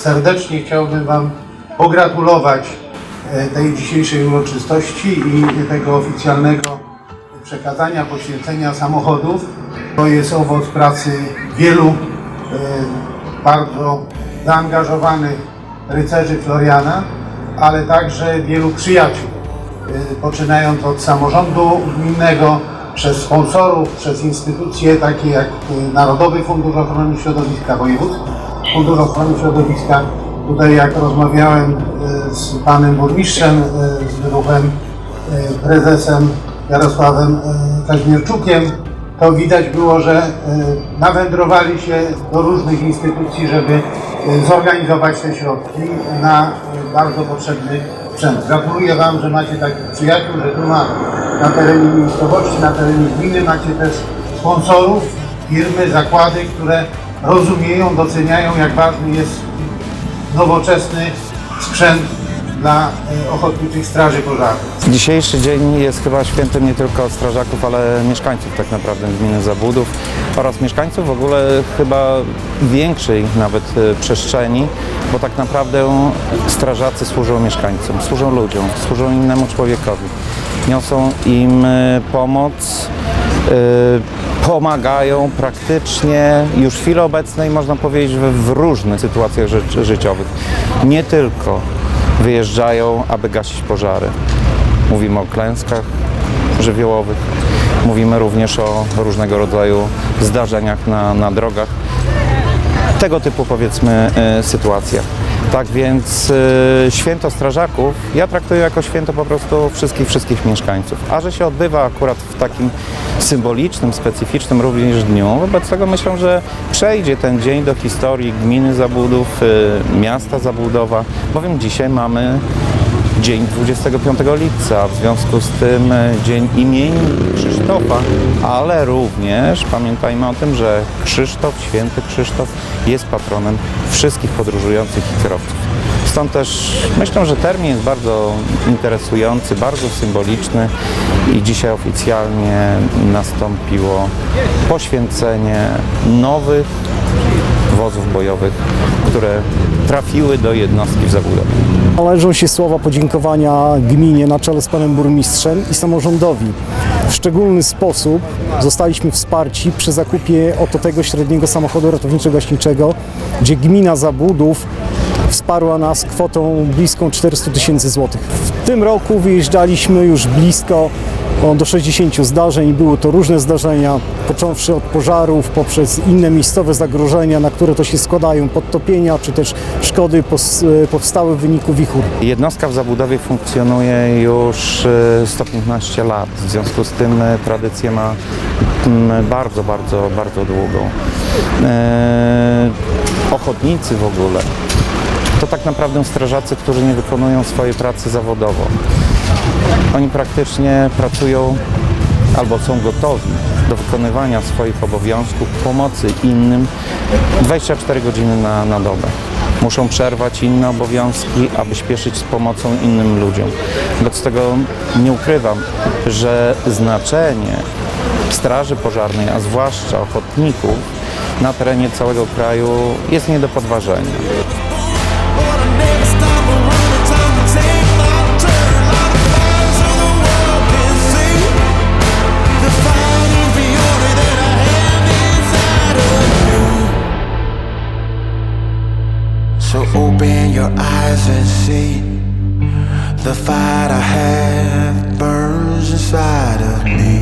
serdecznie chciałbym Wam pogratulować e, tej dzisiejszej uroczystości i tego oficjalnego przekazania, poświęcenia samochodów. To jest owoc pracy wielu e, bardzo zaangażowanych rycerzy Floriana, ale także wielu przyjaciół. E, Poczynając od samorządu gminnego, przez sponsorów, przez instytucje takie jak Narodowy Fundusz Ochrony Środowiska, Wojewódzki Fundusz Ochrony Środowiska. Tutaj jak rozmawiałem e, z panem burmistrzem, e, z ruchem e, prezesem Jarosławem Kaźmierczukiem, to widać było, że nawędrowali się do różnych instytucji, żeby zorganizować te środki na bardzo potrzebny sprzęt. Gratuluję Wam, że macie takich przyjaciół, że tu na, na terenie miejscowości, na terenie gminy macie też sponsorów, firmy, zakłady, które rozumieją, doceniają, jak ważny jest nowoczesny sprzęt dla e, ochotniczych straży pożarnych. Dzisiejszy dzień jest chyba świętem nie tylko strażaków, ale mieszkańców tak naprawdę gminy Zabudów oraz mieszkańców w ogóle chyba większej nawet e, przestrzeni, bo tak naprawdę strażacy służą mieszkańcom, służą ludziom, służą innemu człowiekowi. Niosą im e, pomoc, pomagają praktycznie już w chwili obecnej, można powiedzieć, w, różnych sytuacjach ży- życiowych. Nie tylko wyjeżdżają, aby gasić pożary. Mówimy o klęskach żywiołowych, mówimy również o różnego rodzaju zdarzeniach na, na drogach. Tego typu powiedzmy e, sytuacjach. Tak więc e, święto strażaków ja traktuję jako święto po prostu wszystkich, wszystkich mieszkańców. A że się odbywa akurat w takim symbolicznym, specyficznym również dniu, wobec tego myślę, że przejdzie ten dzień do historii gminy Zabudów, e, miasta Zabudowa, bowiem dzisiaj mamy dzień 25 lipca, w związku z tym e, dzień imień Krzysztofa, ale również pamiętajmy o tym, że Krzysztof, święty Krzysztof jest patronem wszystkich podróżujących i kierowców. Stąd też myślę, że termin jest bardzo interesujący, bardzo symboliczny i dzisiaj oficjalnie nastąpiło poświęcenie nowych wozów bojowych, które trafiły do jednostki w zabudowie. Należą się słowa podziękowania gminie na czele z panem burmistrzem i samorządowi. W szczególny sposób zostaliśmy wsparci przy zakupie oto tego średniego samochodu ratowniczo-gaśniczego, gdzie gmina Zabudów wsparła nas kwotą bliską 400 tysięcy złotych. W tym roku wyjeżdżaliśmy już blisko do 60 zdarzeń. Były to różne zdarzenia, począwszy od pożarów, poprzez inne miejscowe zagrożenia, na które to się składają, podtopienia, czy też szkody e, powstałe w wyniku wichur. Jednostka w zabudowie funkcjonuje już e, 115 lat, w związku z tym e, tradycję ma bardzo, bardzo, bardzo długą. E, ochotnicy w ogóle to tak naprawdę strażacy, którzy nie wykonują swojej pracy zawodowo. Oni praktycznie pracują albo są gotowi do wykonywania swoich obowiązków, pomocy innym 24 godziny na, na dobę. Muszą przerwać inne obowiązki, aby śpieszyć z pomocą innym ludziom. Wobec tego nie ukrywam, że znaczenie Straży Pożarnej, a zwłaszcza ochotników na terenie całego kraju jest nie do podważenia. Open your eyes and see. The fight I have burns inside of me.